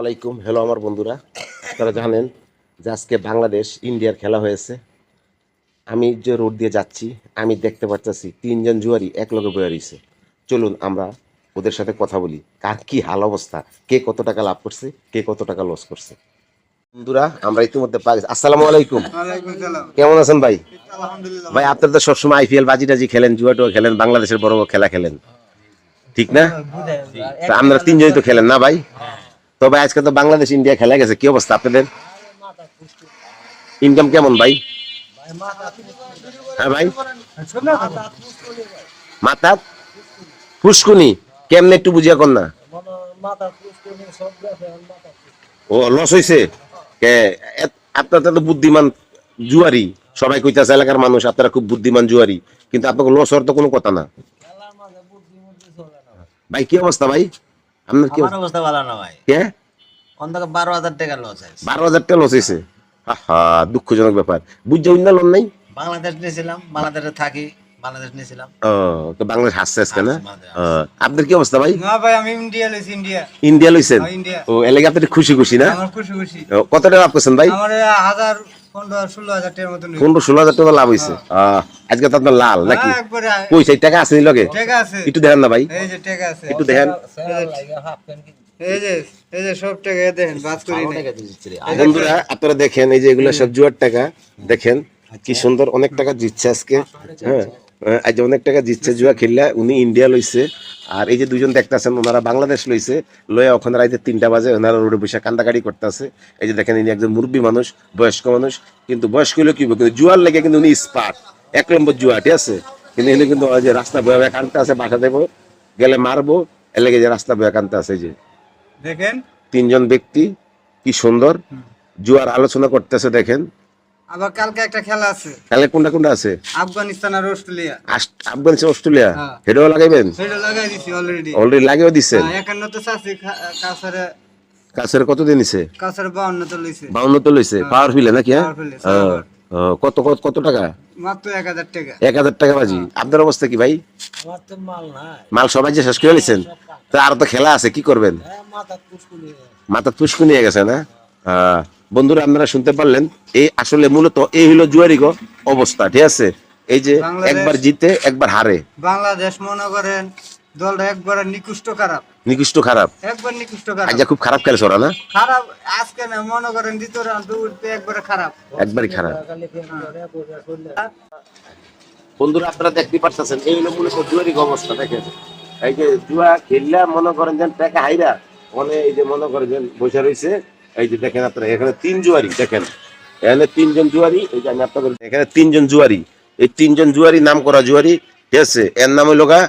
আলাইকুম। হ্যালো আমার বন্ধুরা। আপনারা জানেন যে আজকে বাংলাদেশ ইন্ডিয়ার খেলা হয়েছে। আমি যে রোড দিয়ে যাচ্ছি আমি দেখতে পারতেছি তিনজন জুয়ারি এক লগে বয়ে রয়েছে চলুন আমরা ওদের সাথে কথা বলি। কার কি হাল অবস্থা? কে কত টাকা লাভ করছে? কে কত টাকা লস করছে? বন্ধুরা আমরা ইতিমধ্যে আসসালামু আলাইকুম। কেমন আছেন ভাই? ভাই আপনারা তো সবসময় আইপিএল বাজি টাজি খেলেন জুয়া টুয়া খেলেন বাংলাদেশের বড় বড় খেলা খেলেন। ঠিক না? তা আপনারা তিনজনই তো খেলেন না ভাই? তবে আজকে তো বাংলাদেশ ইন্ডিয়া খেলা গেছে। কি অবস্থা আপনাদের? ইনকাম কেমন ভাই? হ্যাঁ ভাই। মাথা? ফুসকুনি কেমনে একটু বুঝিয়া কর না। ও লস হয়েছে কে এত- তো বুদ্ধিমান জুয়ারি। সবাই কইতাছে এলাকার মানুষ আপনারা খুব বুদ্ধিমান জুয়ারি। কিন্তু আপনাকে লস হওয়ার তো কোনো কথা না। ভাই কি অবস্থা ভাই? আপনার কি অবস্থা ভালো না ভাই। কে? অন্তত বারো হাজার টাকা লস আছে বারো হাজার টাকা লস হয়েছে? আহা দুঃখজনক ব্যাপার। বুঝছে লোন নাই? বাংলাদেশ নিয়েছিলাম বাংলাদেশে থাকি বাংলাদেশ নিয়েছিলাম। ও তো বাংলাদেশ হাসছে আজকে না? হাসছে, আপনার কি অবস্থা ভাই? না ভাই আমি ইন্ডিয়া লইছি ইন্ডিয়া ইন্ডিয়া লইছেন? হ্যাঁ, ও এলাকা আপনি খুশি খুশি না? আমার খুশি খুশি। কত টাকা লাভ করছেন ভাই? আমার হাজার পনেরো ষোলো হাজার টাকার মতন হইছে। পনেরো ষোলো হাজার টাকা লাভ হয়েছে আহ, আজকে তো আপনার লাল নাকি? হ্যাঁ, পয়সা টাকা আছে লগে? টাকা একটু দেখেন না ভাই। এই যে টাকা আছে। একটু দেখেন। এই যে এই যে সব টাকা দেখেন বাদ করি বন্ধুরা আপনারা দেখেন এই যে এগুলো সব জুয়ার টাকা দেখেন কি সুন্দর অনেক টাকা জিতছে আজকে হ্যাঁ। আজ অনেক টাকা জিতছে জুয়া খেললা উনি ইন্ডিয়া লইছে। আর এই যে দুজন দেখতেছেন ওনারা বাংলাদেশ লইছে। লয়ে ওখানে রাইতে তিনটা বাজে ওনারা রোডে বসে কান্দাকাটি করতেছে। এই যে দেখেন ইনি একজন মুরব্বী মানুষ বয়স্ক মানুষ। কিন্তু বয়স্ক হলে কি? কিন্তু জুয়ার লেগে কিন্তু উনি স্পার্ট। এক নম্বর জুয়া ঠিক আছে? কিন্তু এনে কিন্তু ওই যে রাস্তা বয়ে বয়ে কানতে আছে বাসা দেবো গেলে মারবো এর লেগে যে রাস্তা বয়ে কানতে আছে যে। দেখেন। তিনজন ব্যক্তি কি সুন্দর। জুয়ার আলোচনা করতেছে দেখেন। আবার কালকে একটা খেলা আছে। তাহলে কোনটা কোনটা আছে? আফগানিস্তান আর অস্ট্রেলিয়া। আফগানিস্তান অস্ট্রেলিয়া? হ্যাঁ। হেডও লাগাইবেন? সেটা লাগাই দিছি অলরেডি অলরেডি লাগিয়েও দিচ্ছেন একান্ন তো চাষি কাছারে কাছের কত দিন নিছে? কাছারে বাউন্ন তো লইছে। বাউন্ন তো লইছে। পাওয়ার ফিলে নাকি হ্যাঁ? Powerful, হ্যাঁ। ও, কত কত কত টাকা? মাত্র এক হাজার টাকা। এক হাজার টাকা বাজি। আপনার অবস্থা কি ভাই? আমার তো মাল নাই। মাল সবাই যে শেষ করে নিছেন তো আর তো খেলা আছে কি করবেন? মাথা কুচকুলি পুষ্কু নিয়ে গেছে না? হ্যাঁ। বন্ধুরা আপনারা শুনতে পারলেন এই আসলে মূলত এই হলো জুয়ারি গো অবস্থা ঠিক আছে? এই যে একবার জিতে একবার হারে। বাংলাদেশ মনে করেন দলটা একবার নিকুষ্ট খারাপ। নিকৃষ্ট খারাপ? একবার নিকুষ্ট খারাপ। আজ খুব খারাপ খেলেছে ওরা না? খারাপ আজকে না মনে করেন দ্বিতীয় রাউন্ড উঠতে একবারে খারাপ। একবারই খারাপ। বন্ধুরা আপনারা দেখতে পারতেছেন এই হলো মূলত জুয়ারি অবস্থা দেখেন। এই যে জুয়া খেললা মনে করেন যেন টাকা হাইরা মানে এই যে মনে করেন যেন বসে রয়েছে। এই যে দেখেন আপনারা এখানে তিন জুয়ারি দেখেন। এখানে তিনজন জুয়ারি এই যে আমি আপনাদের এখানে তিনজন জুয়ারি। এই তিনজন জুয়ারি নাম করা জুয়ারি ঠিক আছে? এর নাম হইল গা